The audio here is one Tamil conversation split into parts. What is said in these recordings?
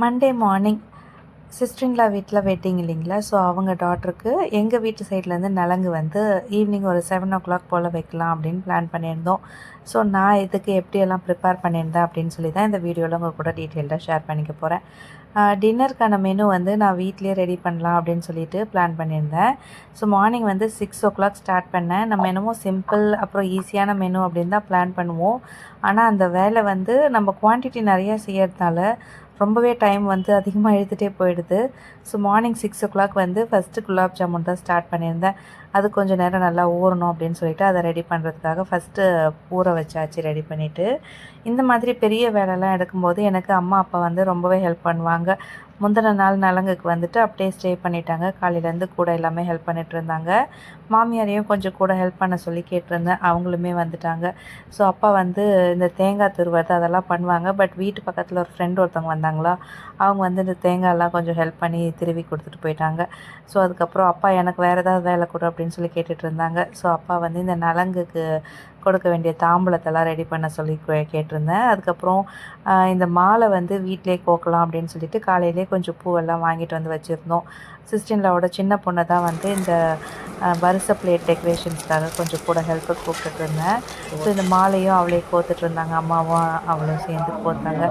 மண்டே மார்னிங் சிஸ்டரின்லா வீட்டில் வெட்டிங் இல்லைங்களா? ஸோ அவங்க டாட்டருக்கு எங்கள் வீட்டு சைட்லேருந்து நலங்கு வந்து ஈவினிங் ஒரு செவன் ஓ கிளாக் போல் வைக்கலாம் அப்படின்னு பிளான் பண்ணியிருந்தோம். ஸோ நான் இதுக்கு எப்படியெல்லாம் ப்ரிப்பேர் பண்ணியிருந்தேன் அப்படின்னு சொல்லி தான் இந்த வீடியோவில் உங்கள் கூட டீட்டெயில்டாக ஷேர் பண்ணிக்க போகிறேன் டின்னருக்கான மெனு வந்து நான் வீட்லேயே ரெடி பண்ணலாம் அப்படின்னு சொல்லிட்டு பிளான் பண்ணியிருந்தேன். ஸோ மார்னிங் வந்து சிக்ஸ் ஓ கிளாக் ஸ்டார்ட் பண்ணேன். நம்ம என்னமோ சிம்பிள் அப்புறம் ஈஸியான மெனு அப்படின்னு தான் பிளான் பண்ணுவோம். ஆனால் அந்த வேலை வந்து நம்ம குவான்டிட்டி நிறையா செய்யறதுனால ரொம்பவே டைம் வந்து அதிகமாக இழுத்துகிட்டே போயிடுது. So morning six o'clock வந்து ஃபஸ்ட்டு குலாப் ஜாமுன் தான் ஸ்டார்ட் பண்ணியிருந்தேன். அது கொஞ்சம் நேரம் நல்லா ஊறணும் அப்படின்னு சொல்லிட்டு அதை ரெடி பண்ணுறதுக்காக ஃபஸ்ட்டு ஊற வச்சாச்சு ரெடி பண்ணிவிட்டு இந்த மாதிரி பெரிய வேலைலாம் எடுக்கும்போது எனக்கு அம்மா அப்பா வந்து ரொம்பவே ஹெல்ப் பண்ணுவாங்க. முந்தின நாள் நலங்குக்கு வந்துட்டு அப்படியே ஸ்டே பண்ணிட்டாங்க. காலையிலேருந்து கூட எல்லாமே ஹெல்ப் பண்ணிட்டு இருந்தாங்க. மாமியாரையும் கொஞ்சம் கூட ஹெல்ப் பண்ண சொல்லி கேட்டிருந்தேன். அவங்களுமே வந்துட்டாங்க. ஸோ அப்பா வந்து இந்த தேங்காய் துருவது அதெல்லாம் பண்ணுவாங்க. பட் வீட்டு பக்கத்தில் ஒரு ஃப்ரெண்ட் ஒருத்தவங்க வந்தாங்களா? அவங்க வந்து இந்த தேங்காயெல்லாம் கொஞ்சம் ஹெல்ப் பண்ணி திருவி கொடுத்துட்டு போயிட்டாங்க. ஸோ அதுக்கப்புறம் அப்பா எனக்கு வேறு ஏதாவது வேலை கொடு அப்படின்னு சொல்லி கேட்டுட்டு இருந்தாங்க. ஸோ அப்பா வந்து இந்த நலங்குக்கு கொடுக்க வேண்டிய தாம்பூலத்தெல்லாம் ரெடி பண்ண சொல்லி கே- கேட்டிருந்தேன். அதுக்கப்புறம் இந்த மாலை வந்து வீட்டிலே கோக்கலாம் அப்படின்னு சொல்லிட்டு காலையிலே கொஞ்சம் பூவெல்லாம் வாங்கிட்டு வந்து வச்சுருந்தோம். சிஸ்டர்லாவோட சின்ன பொண்ணை தான் வந்து இந்த ஆஹ், வரிசை பிளேட் டெக்கரேஷன்ஸ்க்காக கொஞ்சம் கூட ஹெல்ப்பு கூப்பிட்டுட்டு இருந்தேன். ஸோ இந்த மாலையும் அவளே கோத்துட்டு இருந்தாங்க. அம்மாவும் அவளும் சேர்ந்து கோத்தாங்க.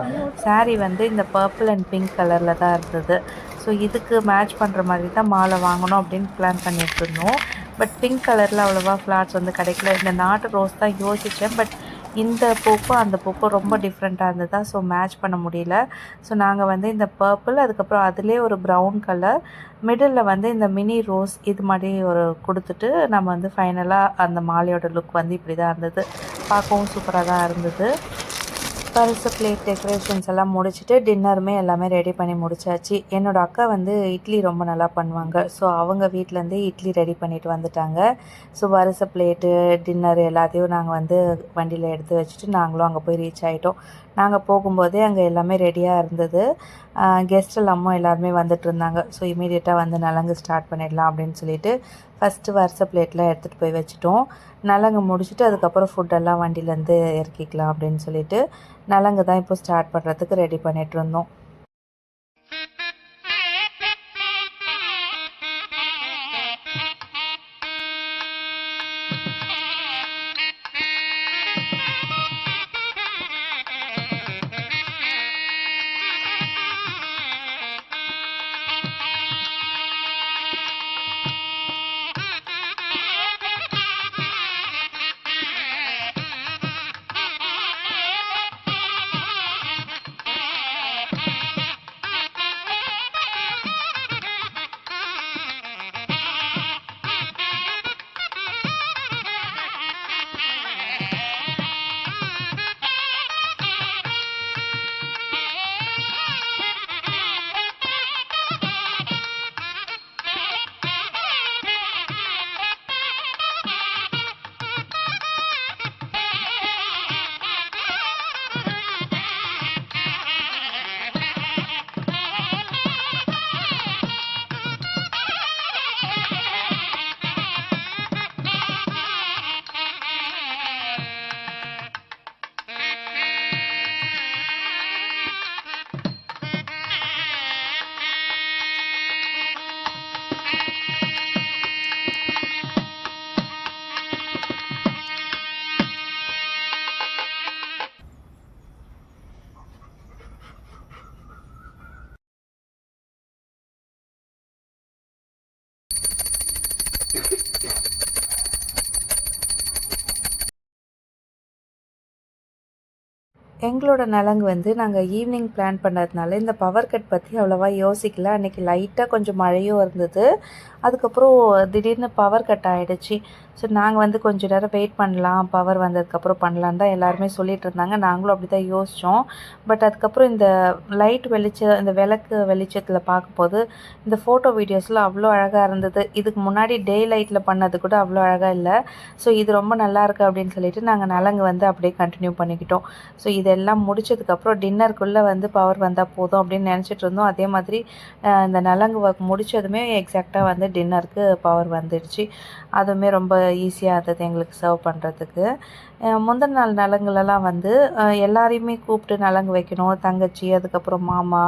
saree வந்து இந்த பர்பிள் அண்ட் பிங்க் கலரில் தான் இருந்தது. ஸோ இதுக்கு மேட்ச் பண்ணுற மாதிரி தான் மாலை வாங்கணும் அப்படின்னு பிளான் பண்ணிட்டு இருந்தோம். பட் பிங்க் கலரில் அவ்வளோவா ஃப்ளார்ஸ் வந்து கிடைக்கல. இந்த நாட்டு ரோஸ் தான் யோசித்தேன் பட் இந்த பூக்கும் அந்த பூக்கும் ரொம்ப டிஃப்ரெண்ட்டாக இருந்ததா ஸோ மேட்ச் பண்ண முடியல. ஸோ நாங்கள் வந்து இந்த பர்பிள் அதுக்கப்புறம் அதுலேயே ஒரு ப்ரௌன் கலர் மிடில் வந்து இந்த மினி ரோஸ் இது மாதிரி ஒரு கொடுத்துட்டு நம்ம வந்து ஃபைனலாக அந்த மாலையோட லுக் வந்து இப்படி தான் இருந்தது. பார்க்கவும் சூப்பராக தான் இருந்தது. பரிசு பிளேட் டெக்கரேஷன்ஸ் எல்லாம் முடிச்சுட்டு டின்னருமே எல்லாமே ரெடி பண்ணி முடிச்சாச்சு. என்னோடய அக்கா வந்து இட்லி ரொம்ப நல்லா பண்ணுவாங்க. ஸோ அவங்க வீட்டிலேருந்தே இட்லி ரெடி பண்ணிட்டு வந்துட்டாங்க. ஸோ வரிசை பிளேட்டு டின்னர் எல்லாத்தையும் நாங்கள் வந்து வண்டியில் எடுத்து வச்சுட்டு நாங்களும் அங்கே போய் ரீச் ஆகிட்டோம் நாங்கள் போகும்போதே அங்கே எல்லாமே ரெடியாக இருந்தது. கெஸ்ட் அம்மா எல்லாருமே வந்துட்டு இருந்தாங்க. ஸோ இமீடியட்டாக வந்து நலங்கு ஸ்டார்ட் பண்ணிடலாம் அப்படின்னு சொல்லிட்டு ஃபஸ்ட்டு வரிசை பிளேட்லாம் எடுத்துகிட்டு போய் வச்சுட்டோம். நலங்கு முடிச்சுட்டு அதுக்கப்புறம் ஃபுட்டெல்லாம் வண்டியிலேருந்து இறக்கிக்கலாம் அப்படின்னு சொல்லிட்டு நலங்கு தான் இப்போ ஸ்டார்ட் பண்ணுறதுக்கு ரெடி பண்ணிகிட்டு இருந்தோம். எங்களோட நலங்கு வந்து நாங்கள் ஈவினிங் பிளான் பண்ணதுனால இந்த பவர் கட் பற்றி அவ்வளோவா யோசிக்கல. அன்றைக்கி லைட்டாக கொஞ்சம் மழையும் இருந்தது. அதுக்கப்புறம் திடீர்னு பவர் கட் ஆகிடுச்சு ஸோ நாங்கள் வந்து கொஞ்ச நேரம் வெயிட் பண்ணலாம். பவர் வந்ததுக்கப்புறம் பண்ணலான்னு தான் எல்லாருமே சொல்லிகிட்டு இருந்தாங்க. நாங்களும் அப்படி தான் யோசித்தோம் பட் அதுக்கப்புறம் இந்த லைட் வெளிச்சம் இந்த விளக்கு வெளிச்சத்தில் பார்க்கும்போது இந்த ஃபோட்டோ வீடியோஸில் அவ்வளோ அழகாக இருந்தது. இதுக்கு முன்னாடி டே லைட்டில் பண்ணது கூட அவ்வளோ அழகாக இல்லை. ஸோ இது ரொம்ப நல்லா இருக்குது அப்படின்னு சொல்லிட்டு நாங்கள் நலங்கு வந்து அப்படியே கண்டினியூ பண்ணிக்கிட்டோம். ஸோ இது இதெல்லாம் முடிச்சதுக்கப்புறம் டின்னருக்குள்ளே வந்து பவர் வந்தால் போதும் அப்படின்னு நினச்சிட்டு இருந்தோம். அதே மாதிரி இந்த நலங்கு ஒர்க் முடிச்சதுமே எக்ஸாக்டாக வந்து டின்னருக்கு பவர் வந்துடுச்சு. அதுவுமே ரொம்ப ஈஸியாக இருந்தது எங்களுக்கு சர்வ் பண்ணுறதுக்கு முந்தின நாள் நலங்குலலாம் வந்து எல்லாரையுமே கூப்பிட்டு நலங்கு வைக்கணும். தங்கச்சி அதுக்கப்புறம் மாமா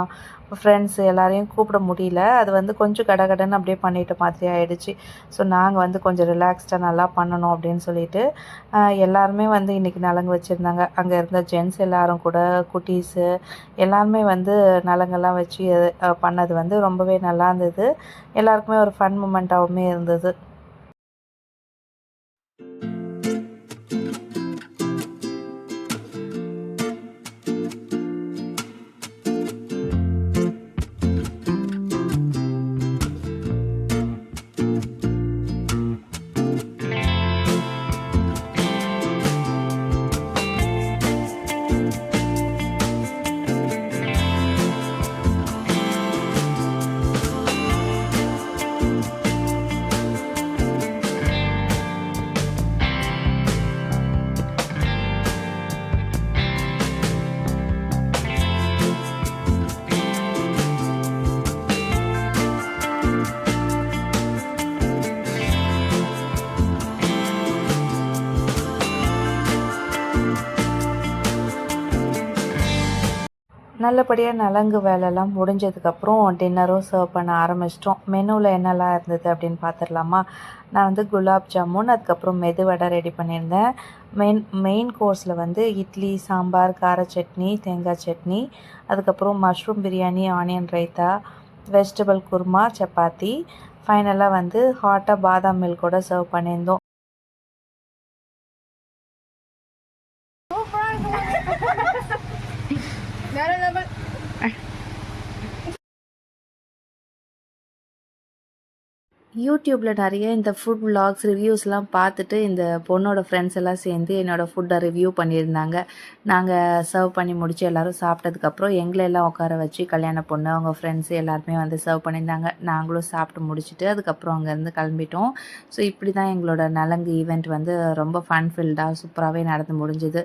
ஃப்ரெண்ட்ஸு எல்லாரையும் கூப்பிட முடியல. அது வந்து கொஞ்சம் கடகடன்னு அப்படியே பண்ணிட்ட மாதிரி ஆகிடுச்சு ஸோ நாங்கள் வந்து கொஞ்சம் ரிலாக்ஸ்டாக நல்லா பண்ணணும் அப்படின்னு சொல்லிட்டு எல்லாருமே வந்து இன்றைக்கி நலங்கு வச்சுருந்தாங்க. அங்கே இருந்த ஜென்ஸ் எல்லாரும் கூட குட்டீஸு எல்லாருமே வந்து நலங்கெல்லாம் வச்சு பண்ணது வந்து ரொம்பவே நல்லா இருந்தது. எல்லாருக்குமே ஒரு ஃபன் மூமெண்ட்டாகவுமே இருந்தது. நல்லபடியாக நலங்கு வேலைலாம் முடிஞ்சதுக்கப்புறம் டின்னரும் சர்வ் பண்ண ஆரம்பிச்சிட்டோம். மெனுவில் என்னெல்லாம் இருந்தது அப்படின்னு பார்த்துடலாமா நான் வந்து குலாப் ஜாமுன் அதுக்கப்புறம் மெதுவடை ரெடி பண்ணியிருந்தேன். மெயின் மெயின் கோர்ஸில் வந்து இட்லி சாம்பார் கார சட்னி தேங்காய் சட்னி அதுக்கப்புறம் mushroom biryani onion raita vegetable kurma chapati. ஃபைனலாக வந்து ஹாட்டாக பாதாம் மில்க் கூட சர்வ் பண்ணியிருந்தோம். யூடியூப்பில் நிறைய இந்த ஃபுட் vlogs ரிவ்யூஸ்லாம் பார்த்துட்டு இந்த பொண்ணோட ஃப்ரெண்ட்ஸ் எல்லாம் சேர்ந்து என்னோடய ஃபுட்டை ரிவ்யூ பண்ணியிருந்தாங்க. நாங்கள் சர்வ் பண்ணி முடிச்சு எல்லோரும் சாப்பிட்டதுக்கப்புறம் எங்களை எல்லாம் உட்கார வச்சு கல்யாண பொண்ணு அவங்க ஃப்ரெண்ட்ஸ் எல்லாருமே வந்து சர்வ் பண்ணியிருந்தாங்க. நாங்களும் சாப்பிட்டு முடிச்சுட்டு அதுக்கப்புறம் அங்கேருந்து கிளம்பிட்டோம். ஸோ இப்படி தான் எங்களோட நலங்கு ஈவெண்ட் வந்து ரொம்ப ஃபன் ஃபில்டாக சூப்பராகவே நடந்து முடிஞ்சுது.